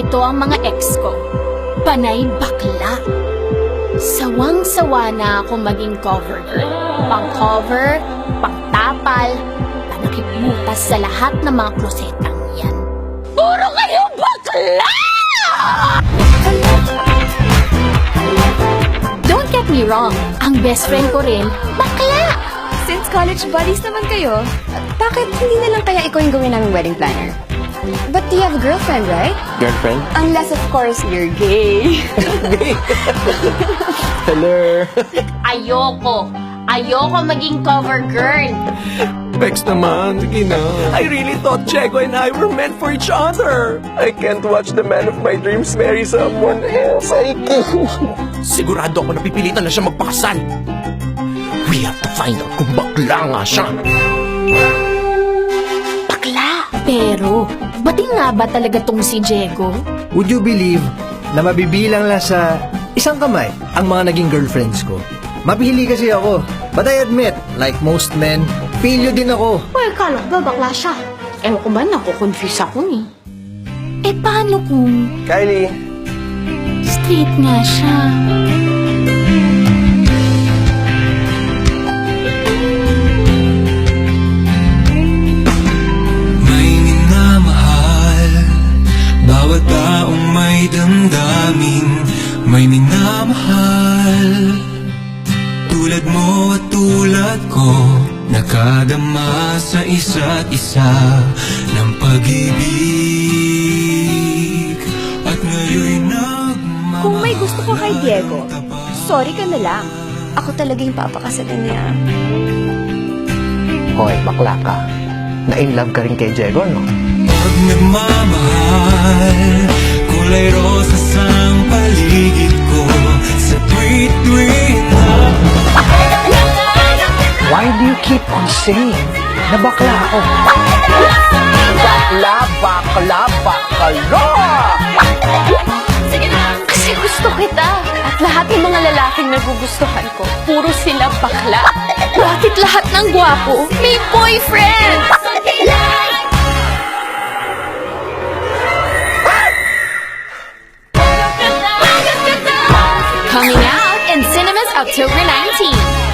ito ang mga ex ko. Panay bakla. Sawang-sawa na ako maging cover girl. Pang-cover, pang-tapal, panakibutas sa lahat ng mga klosetang yan. Puro kayo bakla! Don't get me wrong, ang best friend ko rin, bakla! Since college buddies naman kayo, bakit hindi na lang kaya ikaw yung gawin namin wedding planner? But you have a girlfriend, right? Girlfriend? Unless, of course, you're gay. Hello. Ayoko. Ayoko maging cover girl. Bex naman, sige na. I really thought Diego and I were meant for each other. I can't watch the man of my dreams marry someone else. I can't. Sigurado ako napipilitan na siya magpakasal. We have to find out kung bakla nga siya. Bakla. Pero, ba't nga ba talaga tong si Diego? Would you believe na mabibilang lang sa isang kamay ang mga naging girlfriends ko? Mapili kasi ako. But I admit, like most men, pilyo din ako. Well, kala ko ba bakla siya? Ewan ko ba, nakukonfuse ako eh. Eh, paano kung Kylie. straight nga siya? Damdamin May minamahal Tulad mo at tulad ko Nakadama sa isa't isa Ng pag-ibig At ngayon'y nagmamahal Kung may gusto ka kay Diego, sorry ka na lang. Ako talaga yung papakasalan niya. Hoy, bakla ka. Na-inlove ka rin kay Diego, no? Pag nagmamahal Kulay rosas ang paligid ko Sa tuwit-tuwit na Why do you keep on saying na bakla ako? Bakla, bakla, bakla! Kasi gusto kita. At lahat ng mga lalaking nagugustuhan ko, puro sila bakla. Bakit lahat ng gwapo may boyfriend? October 19th.